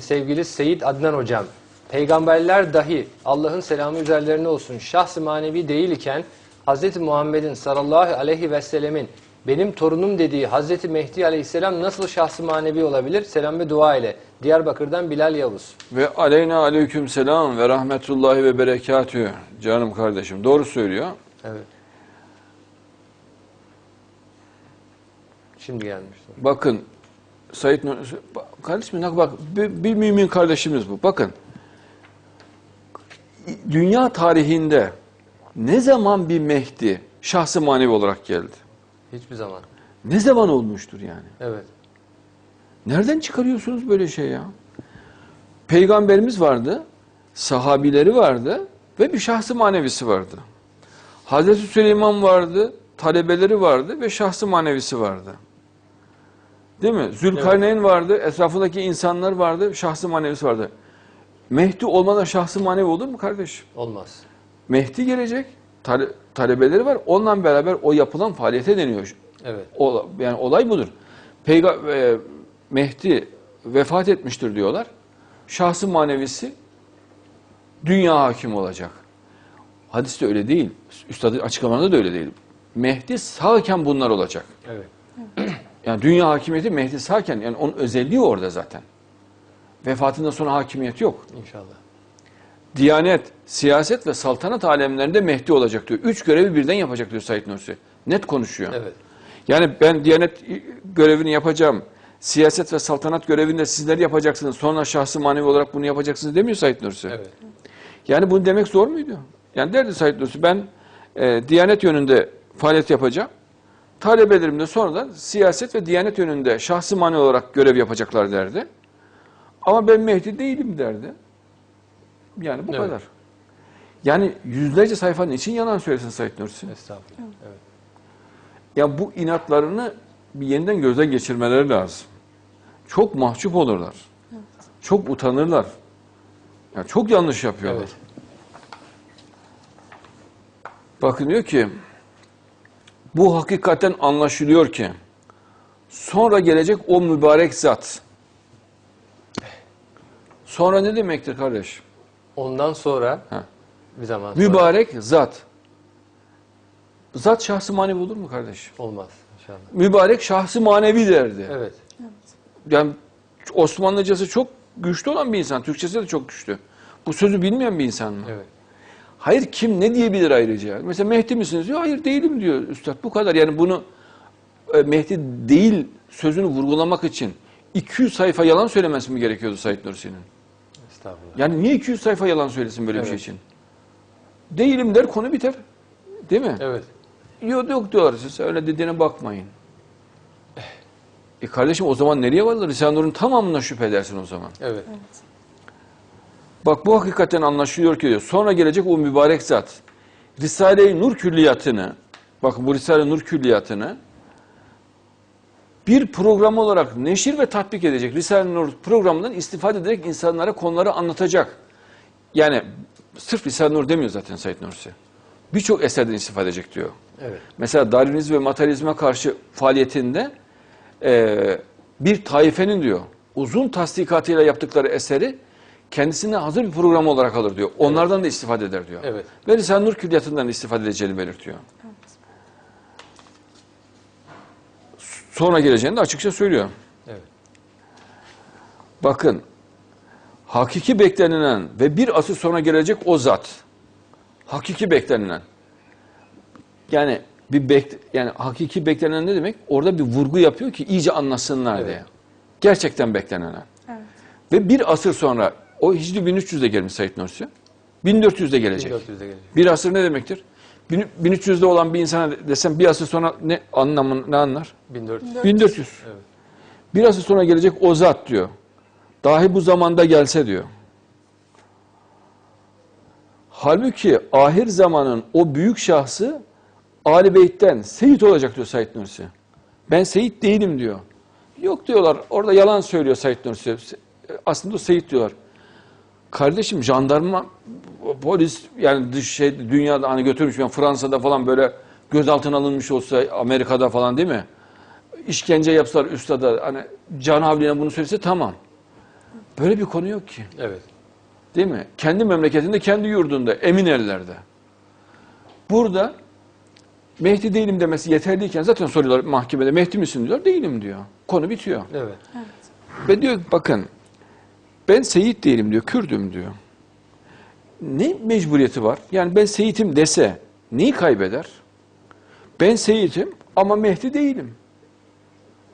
sevgili Seyit Adnan Hocam. Peygamberler dahi Allah'ın selamı üzerlerine olsun şahs-ı manevi değil iken Hz. Muhammed'in sallallahu aleyhi ve sellemin benim torunum dediği Hz. Mehdi aleyhisselam nasıl şahs-ı manevi olabilir? Selam ve dua ile. Diyarbakır'dan Bilal Yavuz. Ve aleyna aleyküm selam ve rahmetullahi ve berekatühü. Canım kardeşim doğru söylüyor. Evet. Şimdi gelmiş. Bakın Said Nur, kardeşim bak, bir, bir mümin kardeşimiz bu. Bakın dünya tarihinde ne zaman bir Mehdi şahsı manevi olarak geldi? Hiçbir zaman. Ne zaman olmuştur yani? Evet. Nereden çıkarıyorsunuz böyle şey ya? Peygamberimiz vardı, sahabileri vardı ve bir şahsı manevisi vardı. Hazreti Süleyman vardı, talebeleri vardı ve şahsı manevisi vardı. Değil mi? Zülkarneyn vardı, etrafındaki insanlar vardı, şahsı manevisi vardı. Mehdi olmadan şahsı manevi olur mu kardeşim? Olmaz. Mehdi gelecek, tale- talebeleri var, onunla beraber o yapılan faaliyete deniyor. Evet. Ola- yani olay budur. Peyga e, Mehdi vefat etmiştir diyorlar. Şahsı manevisi dünya hakim olacak. Hadiste öyle değil. Üstadın açıklamalarında da öyle değil. Mehdi sağken bunlar olacak. Evet. Yani dünya hakimiyeti Mehdi sağken yani onun özelliği orada zaten. Vefatından sonra hakimiyet yok. İnşallah. Diyanet, siyaset ve saltanat alemlerinde Mehdi olacak diyor. Üç görevi birden yapacak diyor Said Nursi. Net konuşuyor. Evet. Yani ben Diyanet görevini yapacağım. Siyaset ve saltanat görevinde sizler yapacaksınız. Sonra şahsı manevi olarak bunu yapacaksınız demiyor Said Nursi. Evet. Yani bunu demek zor muydu? Yani derdi Said Nursi ben e, Diyanet yönünde faaliyet yapacağım. Talebelerim de sonradan siyaset ve Diyanet yönünde şahsı manevi olarak görev yapacaklar derdi. Ama ben Mehdi değilim derdi. Yani bu Evet. kadar. Yani yüzlerce sayfanın için yalan söylesin Said Nursi. Estağfurullah. Evet. Ya bu inatlarını bir yeniden gözden geçirmeleri lazım. Çok mahcup olurlar. Çok utanırlar. Ya çok yanlış yapıyorlar. Evet. Bakın diyor ki bu hakikaten anlaşılıyor ki sonra gelecek o mübarek zat. Sonra ne demektir kardeş? Ondan sonra Ha. bir zaman sonra Mübarek zat. Zat şahsı manevi olur mu kardeş? olmaz inşallah. Mübarek şahsı manevi derdi. Evet. Yani Osmanlıcası çok güçlü olan bir insan. Türkçesi de çok güçlü. Bu sözü bilmeyen bir insan mı? Evet. Hayır kim ne diyebilir ayrıca? Mesela Mehdi misiniz diyor. Hayır değilim diyor üstad. Bu kadar. Yani bunu e, Mehdi değil sözünü vurgulamak için 200 sayfa yalan söylemesi mi gerekiyordu Said Nursi'nin? Estağfurullah. Yani niye 200 sayfa yalan söylesin böyle bir şey Evet. için? Değilim der konu biter. Değil mi? Evet. Yok yok diyorlar siz öyle dediğine bakmayın. E kardeşim o zaman nereye varılır? Risale-i Nur'un tamamına şüphe edersin o zaman. Evet. Bak bu hakikaten anlaşılıyor ki diyor. Sonra gelecek o mübarek zat. Risale-i Nur külliyatını, bakın bu Risale-i Nur külliyatını bir program olarak neşir ve tatbik edecek. Risale-i Nur programından istifade ederek insanlara konuları anlatacak. Yani sırf Risale-i Nur demiyor zaten Said Nursi. Birçok eserden istifade edecek diyor. Evet. Mesela Darwinizm ve materyalizme karşı faaliyetinde e, bir taifenin diyor uzun tasdikatıyla yaptıkları eseri kendisine hazır bir program olarak alır diyor. Onlardan da istifade eder diyor. Evet. Ve Risale-i Nur külliyatından istifade edeceğini belirtiyor. Sonra geleceğini de açıkça söylüyor. Evet. Bakın, hakiki beklenilen ve bir asır sonra gelecek o zat. Hakiki beklenilen. Yani bir bek, yani hakiki beklenen ne demek? Orada bir vurgu yapıyor ki iyice anlasınlar Evet. diye. Gerçekten beklenilen. Evet. Ve bir asır sonra o Hicri 1300'de gelmiş Said Nursi. 1400'de gelecek. 1400'de gelecek. Bir asır ne demektir? Bin- 1300'de olan bir insana desem bir asır sonra ne anlamını ne anlar? 1400. 1400. Evet. Bir asır sonra gelecek o zat diyor. Dahi bu zamanda gelse diyor. Halbuki ahir zamanın o büyük şahsı Ali Beyt'ten Seyit olacak diyor Said Nursi. Ben Seyit değilim diyor. Yok diyorlar orada yalan söylüyor Said Nursi. Aslında o Seyit diyorlar. Kardeşim jandarma, polis yani dış şey dünyada hani götürmüş ben Fransa'da falan böyle gözaltına alınmış olsa Amerika'da falan değil mi? İşkence yapsalar üstada hani can havliyle bunu söylese tamam. Böyle bir konu yok ki. Evet. Değil mi? Kendi memleketinde, kendi yurdunda, emin ellerde. Burada Mehdi değilim demesi yeterliyken zaten soruyorlar mahkemede Mehdi misin diyor. Değilim diyor. Konu bitiyor. Evet. Ve diyor bakın ben Seyit değilim diyor, Kürdüm diyor. Ne mecburiyeti var? Yani ben Seyit'im dese neyi kaybeder? Ben Seyit'im ama Mehdi değilim.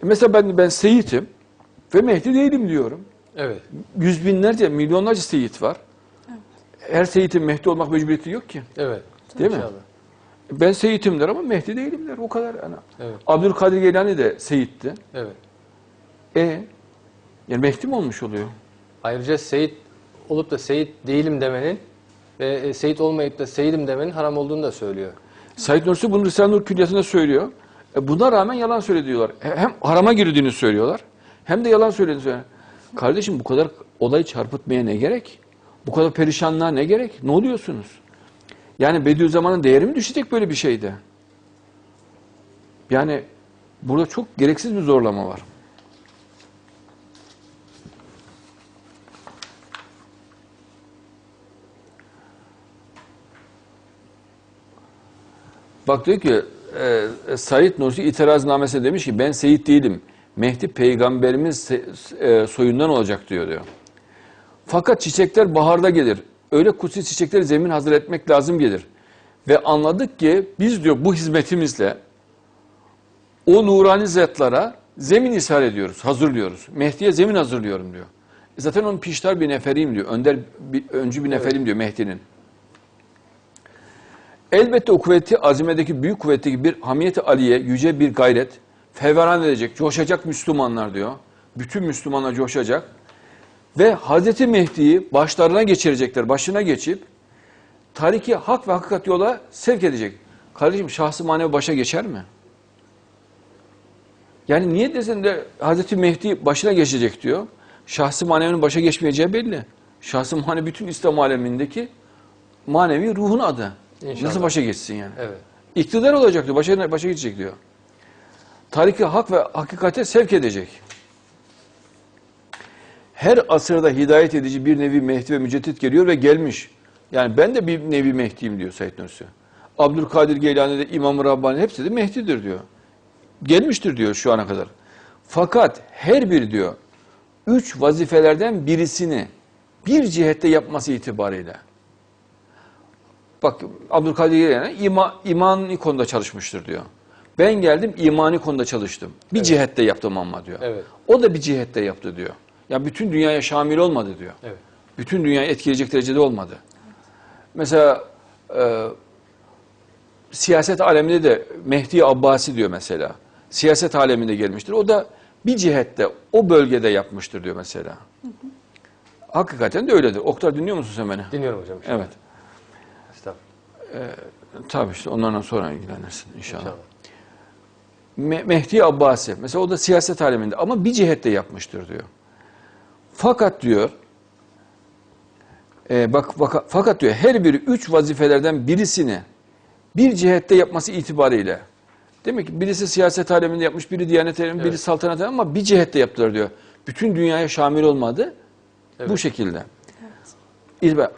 E Mesela ben ben Seyit'im ve Mehdi değilim diyorum. Evet. Yüz binlerce, milyonlarca Seyit var. Her Seyit'in Mehdi olmak mecburiyeti yok ki. Evet. Değil mi? İnşallah. Ben Seyit'im der ama Mehdi değilim der. O kadar. Yani. Evet. Abdülkadir Geylani de Seyit'ti. Evet. E yani Mehdi mi olmuş oluyor? Ayrıca Seyit olup da Seyit değilim demenin ve e, Seyit olmayıp da Seyidim demenin haram olduğunu da söylüyor. Said Nursi bunu Risale-i Nur külliyatında söylüyor. E buna rağmen yalan söyledi. Hem harama girdiğini söylüyorlar hem de yalan söylediğini söylüyorlar. Kardeşim bu kadar olayı çarpıtmaya ne gerek? Bu kadar perişanlığa ne gerek? Ne oluyorsunuz? Yani Bediüzzaman'ın değeri mi düşecek böyle bir şeyde? Yani burada çok gereksiz bir zorlama var. Bak diyor ki e, e, Said Nursi itiraznamesinde demiş ki ben Seyit değilim. Mehdi peygamberimiz se- e, soyundan olacak diyor diyor. Fakat çiçekler baharda gelir. Öyle kutsi çiçekleri zemin hazır etmek lazım gelir. Ve anladık ki biz diyor bu hizmetimizle o nurani zatlara zemin ishal ediyoruz, hazırlıyoruz. Mehdi'ye zemin hazırlıyorum diyor. E zaten onun piştar bir neferiyim diyor. Önder bir, öncü bir neferim diyor Mehdi'nin. Elbette o kuvveti azimedeki büyük kuvvetteki bir hamiyeti aliye, yüce bir gayret, fevran edecek, coşacak Müslümanlar diyor. Bütün Müslümanlar coşacak. Ve Hazreti Mehdi'yi başlarına geçirecekler, başına geçip tariki hak ve hakikat yola sevk edecek. Kardeşim şahsı manevi başa geçer mi? Yani niye desen de Hazreti Mehdi başına geçecek diyor. Şahsı manevinin başa geçmeyeceği belli. Şahsı manevi bütün İslam alemindeki manevi ruhun adı. İnşallah. Nasıl başa geçsin yani? Evet. İktidar olacak diyor, başa, başa geçecek diyor. Tariki hak ve hakikate sevk edecek. Her asırda hidayet edici bir nevi Mehdi ve müceddit geliyor ve gelmiş. Yani ben de bir nevi Mehdi'yim diyor Said Nursi. Abdülkadir Geylani de İmam-ı Rabbani hepsi de Mehdi'dir diyor. Gelmiştir diyor şu ana kadar. Fakat her bir diyor üç vazifelerden birisini bir cihette yapması itibariyle Bak Abdülkadir Geylani ima, imani konuda çalışmıştır diyor. Ben geldim imani konuda çalıştım. Bir Evet. cihette yaptım ama diyor. Evet. O da bir cihette yaptı diyor. Ya bütün dünyaya şamil olmadı diyor. Evet. Bütün dünyayı etkileyecek derecede olmadı. Mesela e, siyaset aleminde de Mehdi Abbasi diyor mesela. Siyaset aleminde gelmiştir. O da bir cihette o bölgede yapmıştır diyor mesela. Hakikaten de öyledir. Oktar dinliyor musun sen beni? Dinliyorum hocam. Evet. Estağfurullah. Tabii işte onlardan sonra ilgilenirsin inşallah. İnşallah. Me- Mehdi Abbasi mesela o da siyaset aleminde ama bir cihette yapmıştır diyor. Fakat diyor e, bak, bak fakat diyor her biri üç vazifelerden birisini bir cihette yapması itibariyle demek ki birisi siyaset aleminde yapmış, biri diyanet aleminde, biri Evet. saltanat aleminde ama bir cihette yaptılar diyor. Bütün dünyaya şamil olmadı. Evet. Bu şekilde. Ah-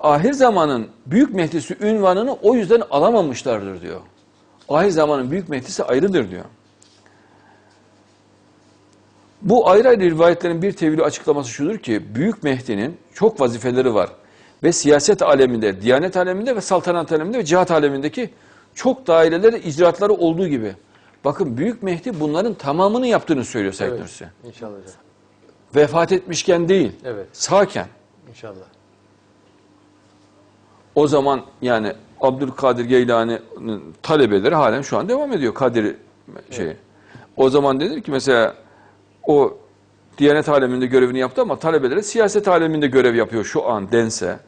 ahir zamanın büyük mehdisi ünvanını o yüzden alamamışlardır diyor. Ahir zamanın büyük mehdisi ayrıdır diyor. Bu ayrı ayrı rivayetlerin bir tevhili açıklaması şudur ki Büyük Mehdi'nin çok vazifeleri var. Ve siyaset aleminde, diyanet aleminde ve saltanat aleminde ve cihat alemindeki çok daireleri, icraatları olduğu gibi. Bakın Büyük Mehdi bunların tamamını yaptığını söylüyor Said Evet. Nursi. İnşallah. Vefat etmişken değil, Evet. sağken. İnşallah. O zaman yani Abdülkadir Geylani'nin talebeleri halen şu an devam ediyor Kadir şey. O zaman denir ki mesela o Diyanet aleminde görevini yaptı ama talebeleri siyaset aleminde görev yapıyor şu an dense.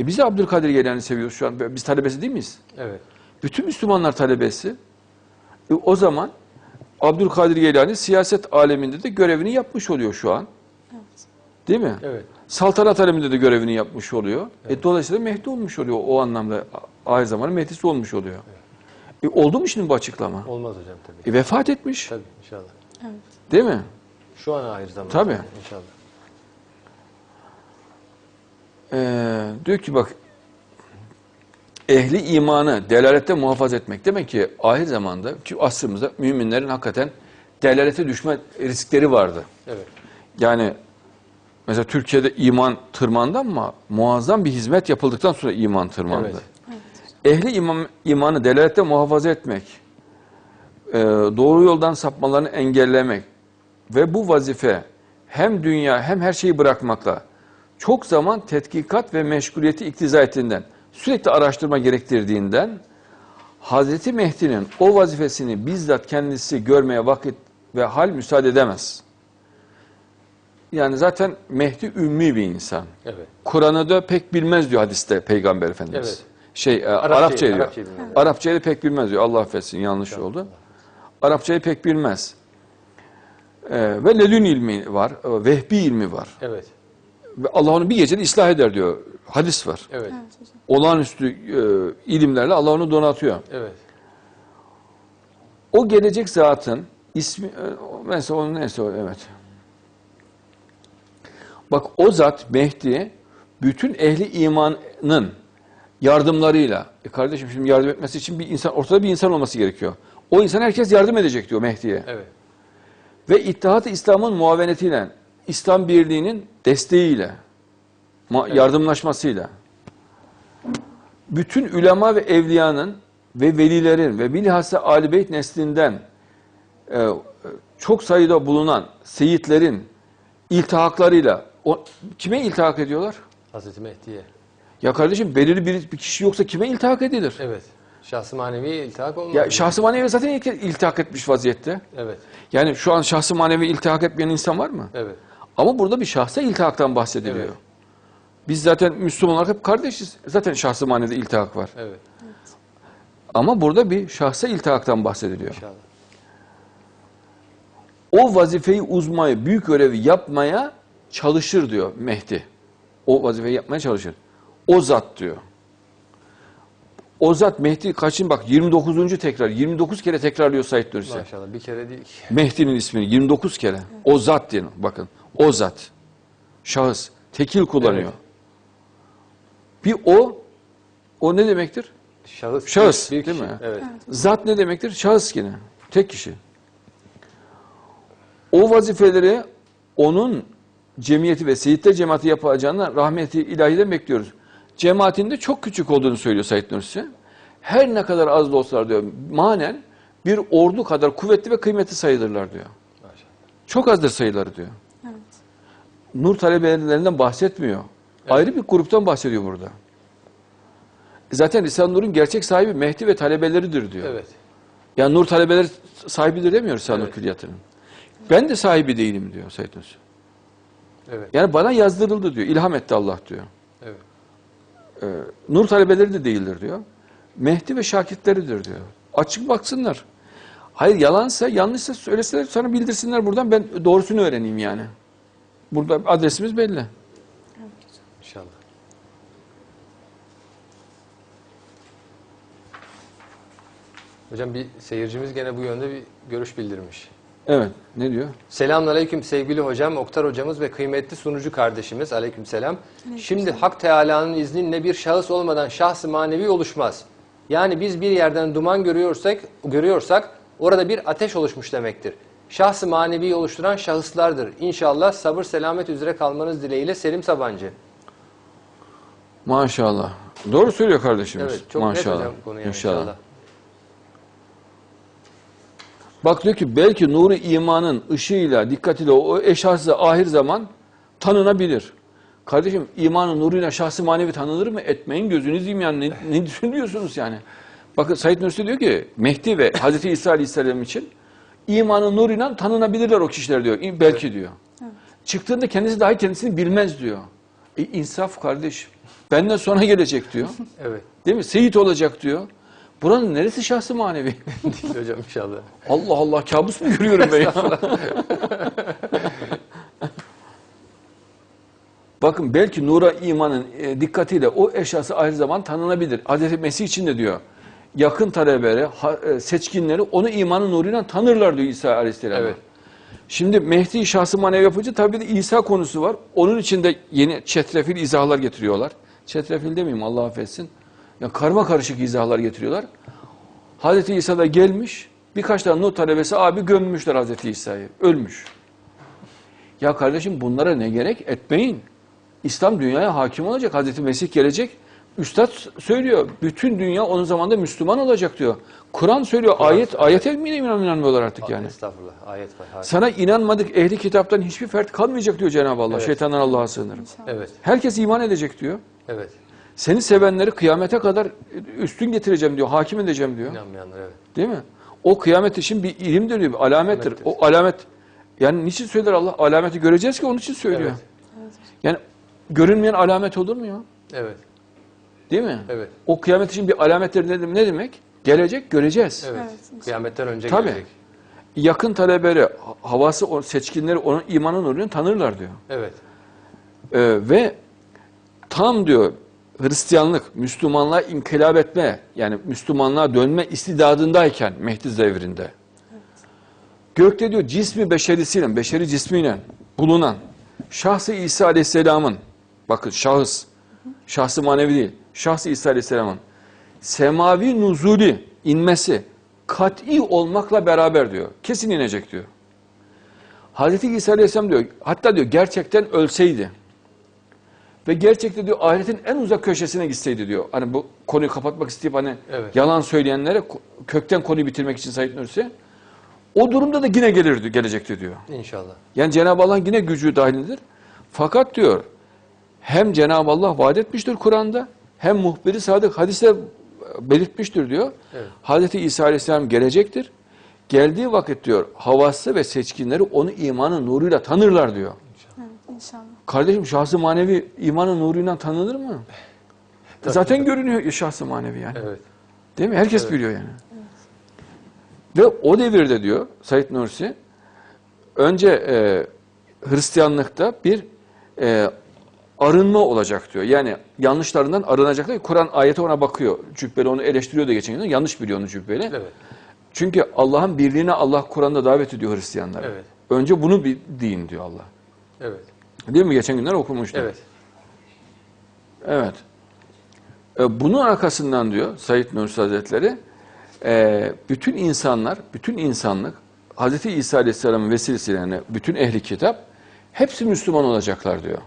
E biz de Abdülkadir Geylani seviyoruz şu an. Biz talebesi değil miyiz? Evet. Bütün Müslümanlar talebesi. E o zaman Abdülkadir Geylani siyaset aleminde de görevini yapmış oluyor şu an. Değil mi? Evet. Saltanat aleminde de görevini yapmış oluyor. E, dolayısıyla Mehdi olmuş oluyor. O anlamda ahir zamanın Mehdi'si olmuş oluyor. E, oldu mu şimdi bu açıklama? Olmaz hocam tabii. E, vefat etmiş. Tabii inşallah. Değil mi? Şu an ahir zaman. Tabii. İnşallah. Ee, diyor ki bak ehli imanı delalette muhafaza etmek. Demek ki ahir zamanda ki asrımızda müminlerin hakikaten delalete düşme riskleri vardı. Evet. Yani mesela Türkiye'de iman tırmandı ama muazzam bir hizmet yapıldıktan sonra iman tırmandı. Evet. Ehli iman, imanı delalette muhafaza etmek, e, doğru yoldan sapmalarını engellemek ve bu vazife hem dünya hem her şeyi bırakmakla çok zaman tetkikat ve meşguliyeti iktiza ettiğinden, sürekli araştırma gerektirdiğinden Hazreti Mehdi'nin o vazifesini bizzat kendisi görmeye vakit ve hal müsaade edemez. Yani zaten Mehdi ümmi bir insan. Evet. Kur'an'ı da pek bilmez diyor hadiste Peygamber Efendimiz. Evet. Şey e, Arapçayı- Arapça diyor. Arapçayı. Arapçayı pek bilmez diyor. Allah affetsin yanlış oldu. Arapçayı pek bilmez. E, ve ledün ilmi var. e, Vehbi ilmi var. Evet. Ve Allah onu bir gecede ıslah eder diyor. Hadis var. Evet. Olağanüstü e, ilimlerle Allah onu donatıyor. Evet. O gelecek zatın ismi, e, mesela onun neyse o, evet. Bak o zat Mehdi bütün ehli imanın yardımlarıyla, e kardeşim şimdi yardım etmesi için bir insan, ortada bir insan olması gerekiyor. O insan herkes yardım edecek diyor Mehdi'ye. Evet. Ve İttihat-ı İslam'ın muavenetiyle, İslam birliğinin desteğiyle, Evet. yardımlaşmasıyla, bütün ulema ve evliyanın ve velilerin ve bilhassa Ali Beyt neslinden e, çok sayıda bulunan seyitlerin iltihaklarıyla o, kime iltihak ediyorlar? Hazreti Mehdi'ye. Ya kardeşim belirli bir, bir kişi yoksa kime iltihak edilir? Evet. Şahsı manevi iltihak olmaz. Ya şahsı manevi zaten iltihak etmiş vaziyette. Evet. Yani şu an şahsı manevi iltihak etmeyen insan var mı? Evet. Ama burada bir şahsa iltihaktan bahsediliyor. Evet. Biz zaten Müslüman olarak hep kardeşiz. Zaten şahsı manevide iltihak var. Evet. Ama burada bir şahsa iltihaktan bahsediliyor. İnşallah. O vazifeyi uzmayı, büyük görevi yapmaya çalışır diyor Mehdi. O vazifeyi yapmaya çalışır. O zat diyor. O zat Mehdi kaçın bak 29. tekrar 29 kere tekrarlıyor Said Nursi. Maşallah. Bir kere değil. ki. Mehdi'nin ismini 29 kere. O zat diyor. Bakın o zat. Şahıs. Tekil kullanıyor. Evet. Bir o, o ne demektir? Şahıs. Şahıs, Bir, bir değil kişi. mi? Evet. Zat ne demektir? Şahıs yine. Tek kişi. O vazifeleri onun cemiyeti ve seyitler cemaati yapacağına rahmeti ilahiden bekliyoruz. Cemaatinde çok küçük olduğunu söylüyor Said Nursi. Her ne kadar az da olsalar diyor, manen bir ordu kadar kuvvetli ve kıymetli sayılırlar diyor. Maşallah. Çok azdır sayıları diyor. Evet. Nur talebelerinden bahsetmiyor. Ayrı bir gruptan bahsediyor burada. Zaten Risale-i Nur'un gerçek sahibi Mehdi ve talebeleridir diyor. Evet. Yani Nur talebeleri sahibidir demiyor Risale-i Nur Evet. külliyatının. Ben de sahibi değilim diyor Said Nursi. Evet. Yani bana yazdırıldı diyor. İlham etti Allah diyor. Evet. Ee, Nur talebeleri de değildir diyor. Mehdi ve şakitleridir diyor. Açık baksınlar. Hayır yalansa, yanlışsa söyleseler sana bildirsinler buradan ben doğrusunu öğreneyim yani. Burada adresimiz belli. İnşallah. Hocam bir seyircimiz gene bu yönde bir görüş bildirmiş. Evet. Ne diyor? Selamünaleyküm sevgili hocam, Oktar hocamız ve kıymetli sunucu kardeşimiz. Aleykümselam. Şimdi Hak Teala'nın izniyle bir şahıs olmadan şahsı manevi oluşmaz. Yani biz bir yerden duman görüyorsak, görüyorsak orada bir ateş oluşmuş demektir. Şahsı manevi oluşturan şahıslardır. İnşallah sabır selamet üzere kalmanız dileğiyle Selim Sabancı. Maşallah. Doğru söylüyor kardeşimiz. Evet, çok Maşallah. net hocam konu yani inşallah. Bak diyor ki belki nuru imanın ışığıyla, dikkatiyle o eşhası ahir zaman tanınabilir. Kardeşim imanın nuruyla şahsı manevi tanınır mı? Etmeyin gözünüz yiyeyim yani. Ne, ne düşünüyorsunuz yani? Bakın Said Nursi diyor ki Mehdi ve Hazreti İsa Aleyhisselam için imanın nuruyla tanınabilirler o kişiler diyor. Belki diyor. Çıktığında kendisi dahi kendisini bilmez diyor. E, insaf kardeş. Benden sonra gelecek diyor. Evet. Değil mi? Seyit olacak diyor. Buranın neresi şahsı manevi? Değil hocam inşallah. Allah Allah kabus mu görüyorum ben ya? Bakın belki nura imanın e, dikkatiyle o eşyası ayrı zaman tanınabilir. Hazreti Mesih için de diyor. Yakın talebeleri, ha- e, seçkinleri onu imanın nuruyla tanırlar diyor İsa Aleyhisselam. Evet. Şimdi Mehdi şahsı manevi yapınca tabii de İsa konusu var. Onun için de yeni çetrefil izahlar getiriyorlar. Çetrefil demeyeyim Allah affetsin. Ya karma karışık izahlar getiriyorlar. Hazreti İsa da gelmiş. Birkaç tane not talebesi abi gömmüşler Hazreti İsa'yı. Ölmüş. Ya kardeşim bunlara ne gerek? Etmeyin. İslam dünyaya hakim olacak. Hazreti Mesih gelecek. Üstad söylüyor. Bütün dünya onun zamanında Müslüman olacak diyor. Kur'an söylüyor. ayet ayete mi inanmıyorlar artık yani. Estağfurullah. Ayet var. Sana inanmadık ehli kitaptan hiçbir fert kalmayacak diyor Cenab-ı Allah. Evet. Şeytandan Allah'a sığınırım. Evet. Herkes iman edecek diyor. Evet. Seni sevenleri kıyamete kadar üstün getireceğim diyor. Hakim edeceğim diyor. İnanmayanlar evet. Değil mi? O kıyamet için bir ilimdir diyor. Bir alamettir. Alamettir. O alamet yani niçin söyler Allah? Alameti göreceğiz ki onun için söylüyor. Evet. Yani görünmeyen alamet olur mu ya? Evet. Değil mi? Evet. O kıyamet için bir alamettir ne, ne demek? Gelecek göreceğiz. Evet. Evet. Kıyametten önce Tabii. gelecek. Yakın talebeleri, havası, seçkinleri onun imanın nurunu tanırlar diyor. Evet. Ee, ve tam diyor Hristiyanlık, Müslümanlığa inkılap etme, yani Müslümanlığa dönme istidadındayken Mehdi devrinde. Gökte diyor cismi beşerisiyle, beşeri cismiyle bulunan şahsı İsa Aleyhisselam'ın, bakın şahıs, şahsı manevi değil, şahsı İsa Aleyhisselam'ın semavi nuzuli inmesi kat'i olmakla beraber diyor. Kesin inecek diyor. Hazreti İsa Aleyhisselam diyor, hatta diyor gerçekten ölseydi ve gerçekten diyor ahiretin en uzak köşesine gitseydi diyor. Hani bu konuyu kapatmak isteyip hani Evet. yalan söyleyenlere kökten konuyu bitirmek için Said Nursi o durumda da yine gelirdi, gelecekti diyor. İnşallah. Yani Cenab-ı Allah'ın yine gücü dahilidir. Fakat diyor hem Cenab-ı Allah vaat etmiştir Kur'an'da hem muhbiri sadık hadiste belirtmiştir diyor. Evet. Hazreti İsa Aleyhisselam gelecektir. Geldiği vakit diyor havası ve seçkinleri onu imanın nuruyla tanırlar diyor. Evet, inşallah. Kardeşim şahsı manevi imanın nuruyla tanınır mı? Tabii, Zaten tabii. görünüyor şahsı manevi yani. Evet. Değil mi? Herkes Evet. biliyor yani. Ve o devirde diyor Said Nursi, önce e, Hristiyanlıkta bir e, arınma olacak diyor. Yani yanlışlarından arınacaklar. Kur'an ayeti ona bakıyor. Cübbeli onu eleştiriyor da geçen gün. Yanlış biliyor onu Cübbeli. Evet. Çünkü Allah'ın birliğine Allah Kur'an'da davet ediyor Hristiyanlara. Evet. Önce bunu bir deyin diyor Allah. Evet. Değil mi? Geçen günler okumuştuk. Evet. Evet. E, bunun arkasından diyor Said Nursi Hazretleri, e, bütün insanlar, bütün insanlık Hazreti İsa Aleyhisselam'ın vesilesiyle yani bütün ehli kitap hepsi Müslüman olacaklar diyor.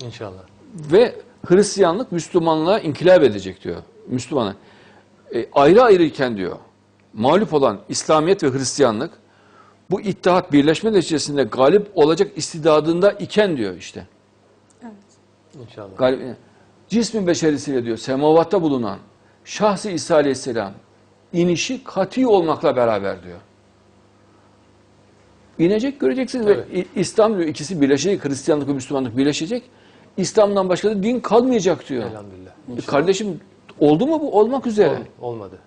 İnşallah. Ve Hristiyanlık Müslümanlığa inkılap edecek diyor. Müslümanlar. E, ayrı ayrıyken diyor, mağlup olan İslamiyet ve Hristiyanlık bu ittihat birleşme neticesinde galip olacak istidadında iken diyor işte. Evet. İnşallah. Galip, cismin beşerisiyle diyor semavatta bulunan şahsı İsa Aleyhisselam inişi kati olmakla beraber diyor. İnecek göreceksiniz Evet. ve İslam diyor ikisi birleşecek, Hristiyanlık ve Müslümanlık birleşecek. İslam'dan başka da din kalmayacak diyor. Elhamdülillah. E kardeşim oldu mu bu? Olmak üzere. Ol- olmadı.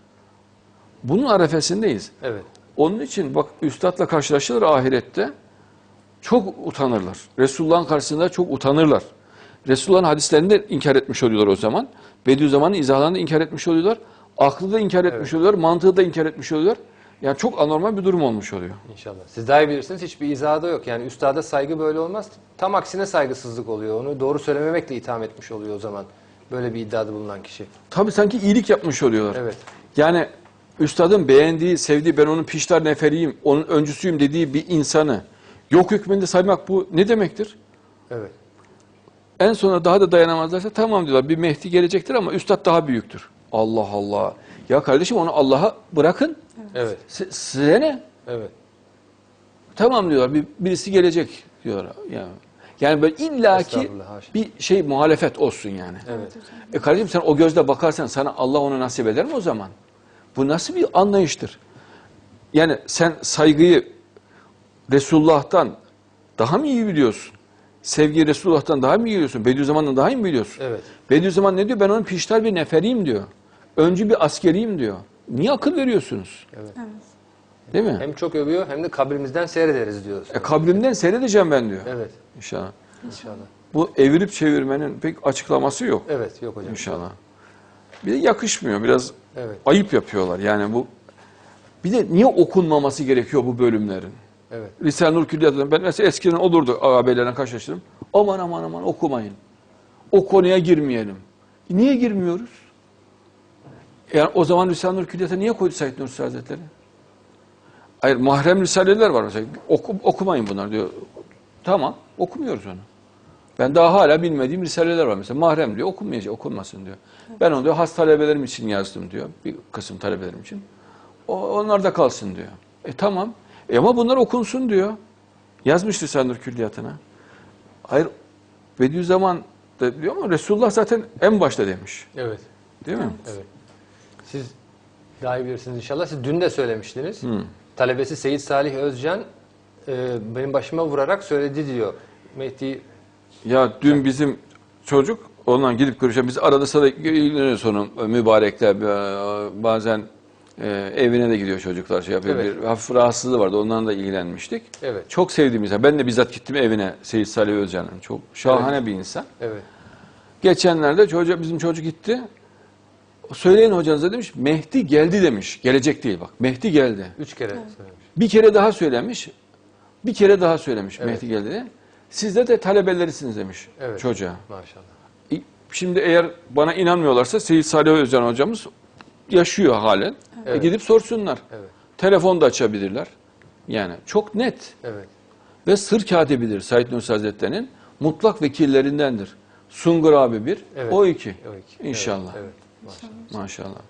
Bunun arefesindeyiz. Evet. Onun için bak üstadla karşılaşılır ahirette. Çok utanırlar. Resulullah'ın karşısında çok utanırlar. Resulullah'ın hadislerini de inkar etmiş oluyorlar o zaman. Bediüzzaman'ın izahlarını da inkar etmiş oluyorlar. Aklı da inkar etmiş oluyorlar. Mantığı da inkar etmiş oluyorlar. Yani çok anormal bir durum olmuş oluyor. İnşallah. Siz daha iyi bilirsiniz. Hiçbir izahı da yok. Yani üstada saygı böyle olmaz. Tam aksine saygısızlık oluyor. Onu doğru söylememekle itham etmiş oluyor o zaman. Böyle bir iddiada bulunan kişi. Tabii sanki iyilik yapmış oluyorlar. Evet. Yani üstadın beğendiği, sevdiği, ben onun piştar neferiyim, onun öncüsüyüm dediği bir insanı yok hükmünde saymak bu ne demektir? Evet. En sona daha da dayanamazlarsa tamam diyorlar bir Mehdi gelecektir ama üstad daha büyüktür. Allah Allah. Ya kardeşim onu Allah'a bırakın. Evet. Si- Size ne? Evet. Tamam diyorlar bir, birisi gelecek diyorlar. Yani, yani böyle illaki bir şey muhalefet olsun yani. Evet. E kardeşim sen o gözle bakarsan sana Allah onu nasip eder mi o zaman? Bu nasıl bir anlayıştır? Yani sen saygıyı Resulullah'tan daha mı iyi biliyorsun? Sevgiyi Resulullah'tan daha mı iyi biliyorsun? Bediüzzaman'dan daha iyi mi biliyorsun? Evet. Bediüzzaman ne diyor? Ben onun piştar bir neferiyim diyor. Öncü bir askeriyim diyor. Niye akıl veriyorsunuz? Evet. Değil mi? Hem çok övüyor hem de kabrimizden seyrederiz diyor. E, kabrimden seyredeceğim ben diyor. Evet. İnşallah. İnşallah. Bu evirip çevirmenin pek açıklaması yok. Evet. Yok hocam. İnşallah. Bir de yakışmıyor. Biraz Evet. ayıp yapıyorlar. Yani bu bir de niye okunmaması gerekiyor bu bölümlerin? Evet. Risale-i Nur Külliyatı'ndan ben mesela eskiden olurdu ağabeylerle karşılaştırdım. Aman aman aman okumayın. O konuya girmeyelim. Niye girmiyoruz? Yani o zaman Risale-i Nur Külliyat'a niye koydu Said Nursi Hazretleri? Hayır mahrem risaleler var mesela. Oku, okumayın bunlar diyor. Tamam okumuyoruz onu. Ben daha hala bilmediğim risaleler var mesela. Mahrem diyor okunmayacak, okunmasın diyor. Ben onu diyor has talebelerim için yazdım diyor. Bir kısım talebelerim için. O, onlar da kalsın diyor. E tamam. E ama bunlar okunsun diyor. Yazmış Risale-i Külliyatı'na. Hayır Bediüzzaman da diyor ama Resulullah zaten en başta demiş. Evet. Değil mi? Evet. Siz daha iyi bilirsiniz inşallah. Siz dün de söylemiştiniz. Hı. Talebesi Seyit Salih Özcan e, benim başıma vurarak söyledi diyor. Mehdi Ya dün bizim çocuk ondan gidip görüşen biz arada sırada ilgileniyoruz sonra mübarekler e, bazen e, evine de gidiyor çocuklar şey yapıyor. Evet. Bir hafif rahatsızlığı vardı ondan da ilgilenmiştik. Evet. Çok sevdiğim insan. Ben de bizzat gittim evine Seyit Salih Özcan'ın. Çok şahane bir insan. evet. Geçenlerde çocuk, bizim çocuk gitti. Söyleyin hocanıza demiş Mehdi geldi demiş. Gelecek değil bak. Mehdi geldi. Üç kere söylemiş. Bir kere daha söylemiş. Bir kere daha söylemiş Evet. Mehdi geldi diye. Siz de talebelerisiniz demiş Evet. çocuğa. Maşallah. E, Şimdi eğer bana inanmıyorlarsa Seyit Salih Özcan hocamız yaşıyor halen. E, Evet. gidip sorsunlar. Evet. Telefon da açabilirler. Yani çok net Evet. ve sır katibidir Said Nursi Hazretleri'nin mutlak vekillerindendir. Sungur abi bir, Evet. o iki. O iki. İnşallah. Evet. evet. Maşallah. Maşallah.